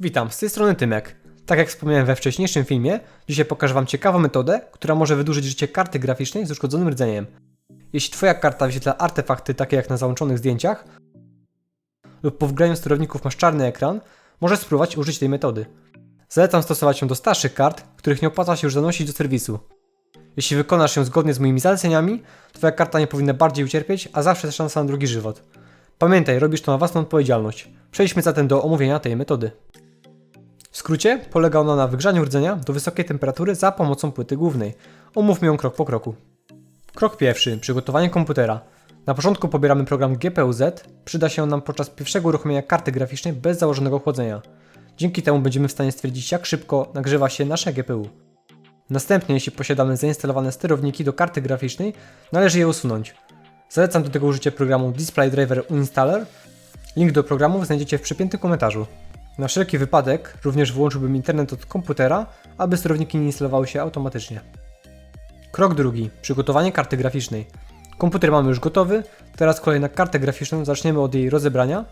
Witam, z tej strony Tymek. Tak jak wspomniałem we wcześniejszym filmie, dzisiaj pokażę Wam ciekawą metodę, która może wydłużyć życie karty graficznej z uszkodzonym rdzeniem. Jeśli Twoja karta wyświetla artefakty takie jak na załączonych zdjęciach lub po wgraniu sterowników masz czarny ekran, możesz spróbować użyć tej metody. Zalecam stosować ją do starszych kart, których nie opłaca się już zanosić do serwisu. Jeśli wykonasz ją zgodnie z moimi zaleceniami, Twoja karta nie powinna bardziej ucierpieć, a zawsze jest szansa na drugi żywot. Pamiętaj, robisz to na własną odpowiedzialność. Przejdźmy zatem do omówienia tej metody. Skrócie polega ona na wygrzaniu rdzenia do wysokiej temperatury za pomocą płyty głównej. Omówmy ją krok po kroku. Krok pierwszy. Przygotowanie komputera. Na początku pobieramy program GPU-Z. Przyda się on nam podczas pierwszego uruchomienia karty graficznej bez założonego chłodzenia. Dzięki temu będziemy w stanie stwierdzić jak szybko nagrzewa się nasze GPU. Następnie, jeśli posiadamy zainstalowane sterowniki do karty graficznej, należy je usunąć. Zalecam do tego użycie programu Display Driver Uninstaller. Link do programu znajdziecie w przypiętym komentarzu. Na wszelki wypadek również wyłączyłbym internet od komputera, aby sterowniki nie instalowały się automatycznie. Krok drugi. Przygotowanie karty graficznej. Komputer mamy już gotowy, teraz kolej na kartę graficzną zaczniemy od jej rozebrania.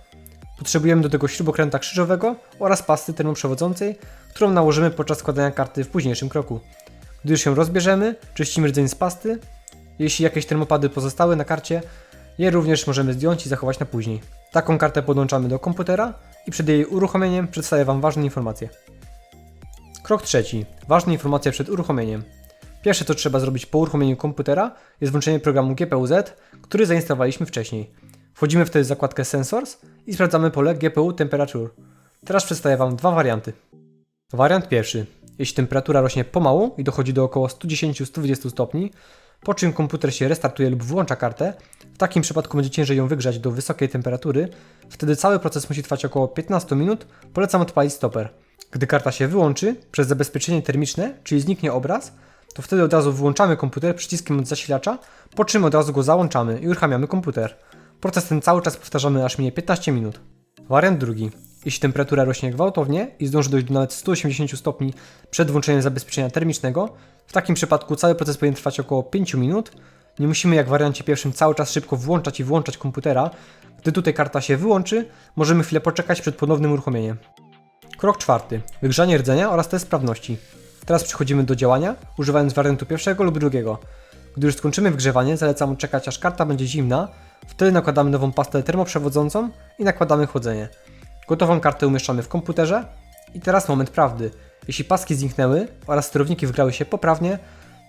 Potrzebujemy do tego śrubokręta krzyżowego oraz pasty termoprzewodzącej, którą nałożymy podczas składania karty w późniejszym kroku. Gdy już ją rozbierzemy, czyścimy rdzeń z pasty. Jeśli jakieś termopady pozostały na karcie, je również możemy zdjąć i zachować na później. Taką kartę podłączamy do komputera i przed jej uruchomieniem przedstawię Wam ważne informacje. Krok trzeci. Ważne informacje przed uruchomieniem. Pierwsze co trzeba zrobić po uruchomieniu komputera jest włączenie programu GPU-Z, który zainstalowaliśmy wcześniej. Wchodzimy wtedy w zakładkę Sensors i sprawdzamy pole GPU Temperature. Teraz przedstawię Wam dwa warianty. Wariant pierwszy. Jeśli temperatura rośnie pomału i dochodzi do około 110-120 stopni, po czym komputer się restartuje lub włącza kartę, w takim przypadku będzie ciężej ją wygrzać do wysokiej temperatury, wtedy cały proces musi trwać około 15 minut, polecam odpalić stoper. Gdy karta się wyłączy, przez zabezpieczenie termiczne, czyli zniknie obraz, to wtedy od razu włączamy komputer przyciskiem od zasilacza, po czym od razu go załączamy i uruchamiamy komputer. Proces ten cały czas powtarzamy aż minie 15 minut. Wariant drugi. Jeśli temperatura rośnie gwałtownie i zdąży dojść do nawet 180 stopni przed włączeniem zabezpieczenia termicznego, w takim przypadku cały proces powinien trwać około 5 minut. Nie musimy jak w wariancie pierwszym cały czas szybko włączać i włączać komputera. Gdy tutaj karta się wyłączy, możemy chwilę poczekać przed ponownym uruchomieniem. Krok czwarty. Wygrzanie rdzenia oraz test sprawności. Teraz przechodzimy do działania, używając wariantu pierwszego lub drugiego. Gdy już skończymy wgrzewanie, zalecam czekać aż karta będzie zimna, wtedy nakładamy nową pastę termoprzewodzącą i nakładamy chłodzenie. Gotową kartę umieszczamy w komputerze i teraz moment prawdy. Jeśli paski zniknęły oraz sterowniki wgrały się poprawnie,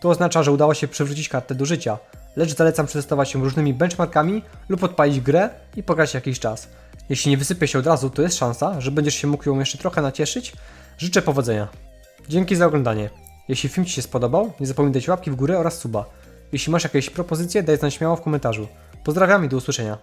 to oznacza, że udało się przywrócić kartę do życia, lecz zalecam przetestować ją różnymi benchmarkami lub odpalić grę i pograć jakiś czas. Jeśli nie wysypie się od razu, to jest szansa, że będziesz się mógł ją jeszcze trochę nacieszyć. Życzę powodzenia. Dzięki za oglądanie. Jeśli film Ci się spodobał, nie zapomnij dać łapki w górę oraz suba. Jeśli masz jakieś propozycje, daj znać śmiało w komentarzu. Pozdrawiam i do usłyszenia.